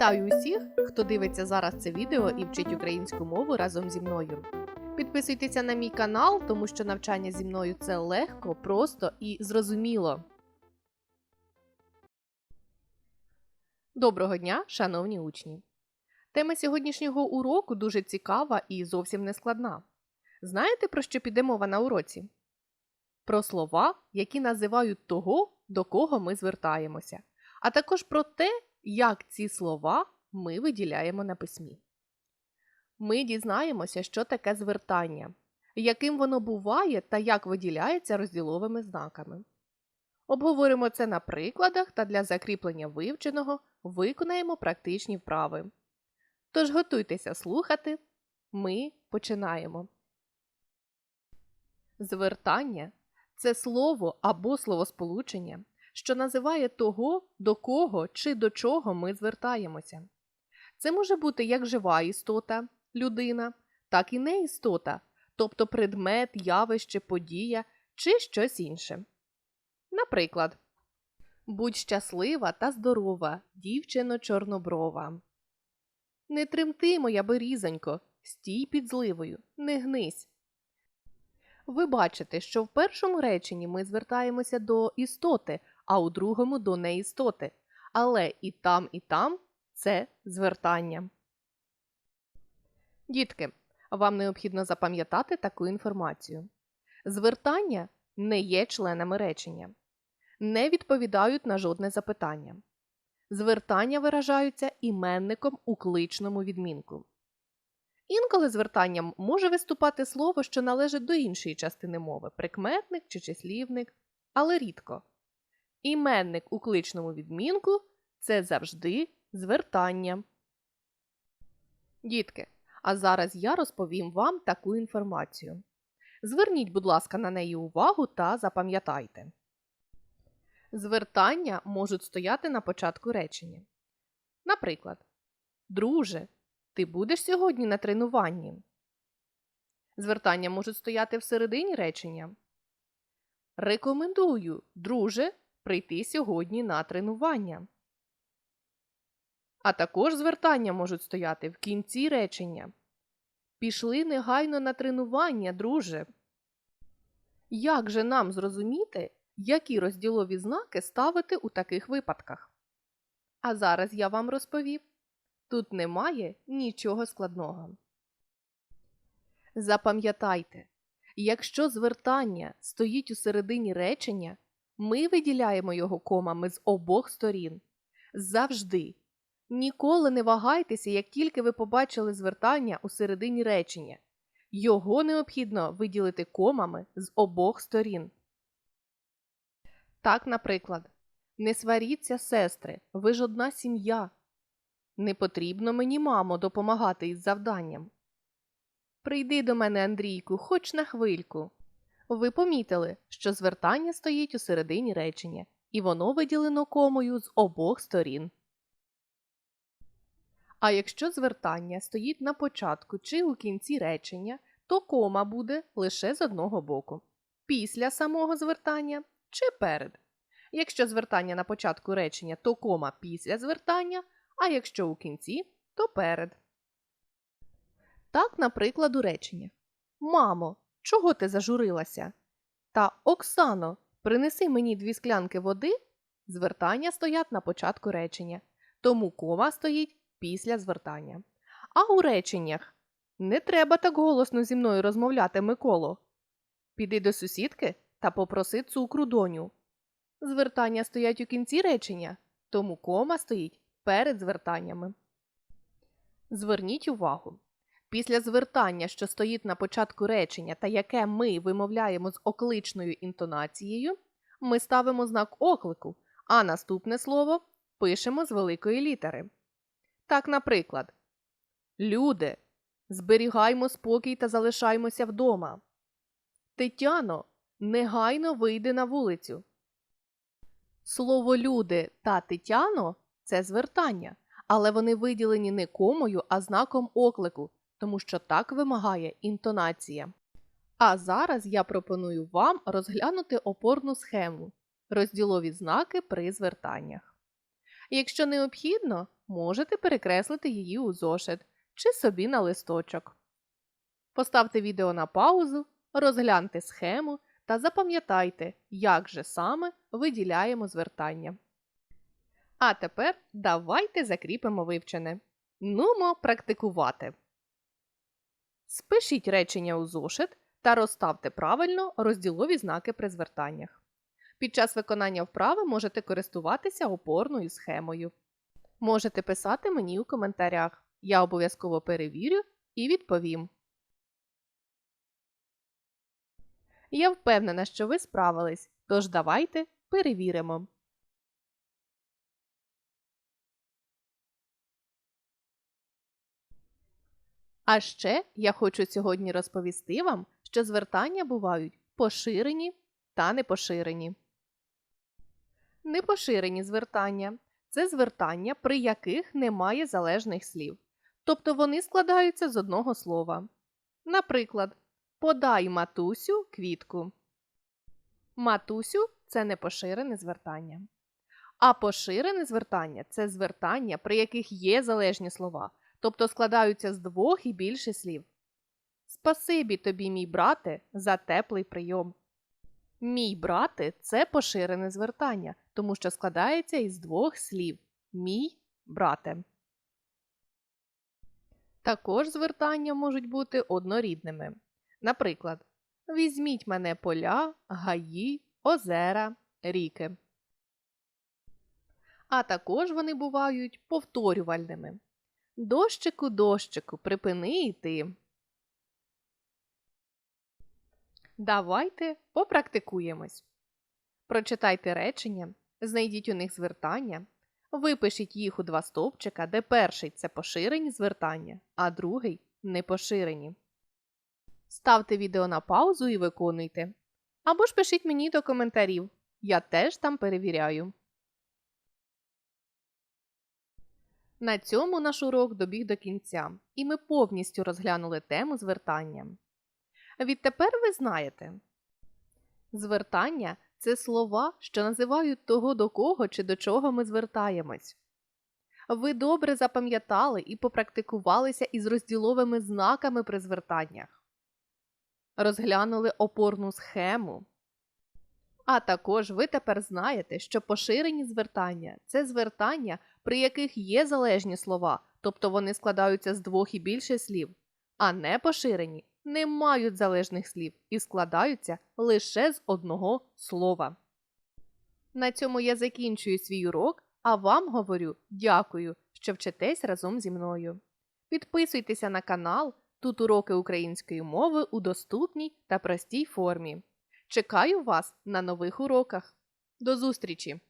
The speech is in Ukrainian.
Вітаю усіх, хто дивиться зараз це відео і вчить українську мову разом зі мною. Підписуйтеся на мій канал, тому що навчання зі мною це легко, просто і зрозуміло. Доброго дня, шановні учні! Тема сьогоднішнього уроку дуже цікава і зовсім не складна. Знаєте, про що піде мова на уроці? Про слова, які називають того, до кого ми звертаємося, а також про те, як ці слова ми виділяємо на письмі. Ми дізнаємося, що таке звертання, яким воно буває та як виділяється розділовими знаками. Обговоримо це на прикладах та для закріплення вивченого виконаємо практичні вправи. Тож готуйтеся слухати. Ми починаємо. Звертання це слово або словосполучення, що називає того, до кого чи до чого ми звертаємося. Це може бути як жива істота, людина, так і неістота, тобто предмет, явище, подія чи щось інше. Наприклад, будь щаслива та здорова, дівчино чорноброва. Не тремти, моя берізонько, стій під зливою, не гнись. Ви бачите, що в першому реченні ми звертаємося до істоти, а у другому до неістоти. Але і там, і там це звертання. Дітки, вам необхідно запам'ятати таку інформацію. Звертання не є членами речення, не відповідають на жодне запитання. Звертання виражаються іменником у кличному відмінку. Інколи звертанням може виступати слово, що належить до іншої частини мови прикметник чи числівник, але рідко. Іменник у кличному відмінку це завжди звертання. Дітки, а зараз я розповім вам таку інформацію. Зверніть, будь ласка, на неї увагу та запам'ятайте. Звертання можуть стояти на початку речення. Наприклад, Друже, ти будеш сьогодні на тренуванні? Звертання можуть стояти всередині речення. Рекомендую, друже, прийти сьогодні на тренування. А також звертання можуть стояти в кінці речення. Пішли негайно на тренування, друже. Як же нам зрозуміти, які розділові знаки ставити у таких випадках? А зараз я вам розповів. Тут немає нічого складного. Запам'ятайте, якщо звертання стоїть у середині речення, ми виділяємо його комами з обох сторін. Завжди. Ніколи не вагайтеся, як тільки ви побачили звертання у середині речення. Його необхідно виділити комами з обох сторін. Так, наприклад, не сваріться, сестри, ви ж одна сім'я. Не потрібно мені, мамо, допомагати із завданням. Прийди до мене, Андрійку, хоч на хвильку. Ви помітили, що звертання стоїть у середині речення, і воно виділено комою з обох сторін. А якщо звертання стоїть на початку чи у кінці речення, то кома буде лише з одного боку. Після самого звертання чи перед. Якщо звертання на початку речення, то кома після звертання, а якщо у кінці, то перед. Так, наприклад, у реченнях. Мамо, чого ти зажурилася? Та Оксано, принеси мені дві склянки води. Звертання стоять на початку речення, тому кома стоїть після звертання. А у реченнях не треба так голосно зі мною розмовляти, Миколо. Піди до сусідки та попроси цукру доню. Звертання стоять у кінці речення, тому кома стоїть перед звертаннями. Зверніть увагу. Після звертання, що стоїть на початку речення та яке ми вимовляємо з окличною інтонацією, ми ставимо знак оклику, а наступне слово пишемо з великої літери. Так, наприклад, Люди, зберігаймо спокій та залишаймося вдома. Тетяно, негайно вийди на вулицю. Слово люди та Тетяно це звертання, але вони виділені не комою, а знаком оклику, тому що так вимагає інтонація. А зараз я пропоную вам розглянути опорну схему розділові знаки при звертаннях. Якщо необхідно, можете перекреслити її у зошит чи собі на листочок. Поставте відео на паузу, розгляньте схему та запам'ятайте, як же саме виділяємо звертання. А тепер давайте закріпимо вивчене. Нумо практикувати. Спишіть речення у зошит та розставте правильно розділові знаки при звертаннях. Під час виконання вправи можете користуватися опорною схемою. Можете писати мені у коментарях. Я обов'язково перевірю і відповім. Я впевнена, що ви справились, тож давайте перевіримо. А ще я хочу сьогодні розповісти вам, що звертання бувають поширені та непоширені. Непоширені звертання це звертання, при яких немає залежних слів, тобто вони складаються з одного слова. Наприклад, подай матусю квітку. Матусю це непоширене звертання. А поширене звертання це звертання, при яких є залежні слова, тобто складаються з двох і більше слів. Спасибі тобі, мій брате, за теплий прийом. Мій брате це поширене звертання, тому що складається із двох слів мій брате. Також звертання можуть бути однорідними. Наприклад, візьміть мене поля, гаї, озера, ріки. А також вони бувають повторювальними. Дощику, дощику, припини йти. Давайте попрактикуємось. Прочитайте речення, знайдіть у них звертання, випишіть їх у два стовпчика, де перший це поширені звертання, а другий непоширені. Ставте відео на паузу і виконуйте. Або ж пишіть мені до коментарів. Я теж там перевіряю. На цьому наш урок добіг до кінця, і ми повністю розглянули тему звертання. Відтепер ви знаєте. Звертання це слова, що називають того, до кого чи до чого ми звертаємось. Ви добре запам'ятали і попрактикувалися із розділовими знаками при звертаннях. Розглянули опорну схему. А також ви тепер знаєте, що поширені звертання це звертання, при яких є залежні слова, тобто вони складаються з двох і більше слів, а не поширені не мають залежних слів і складаються лише з одного слова. На цьому я закінчую свій урок, а вам говорю дякую, що вчитесь разом зі мною. Підписуйтеся на канал, тут уроки української мови у доступній та простій формі. Чекаю вас на нових уроках. До зустрічі!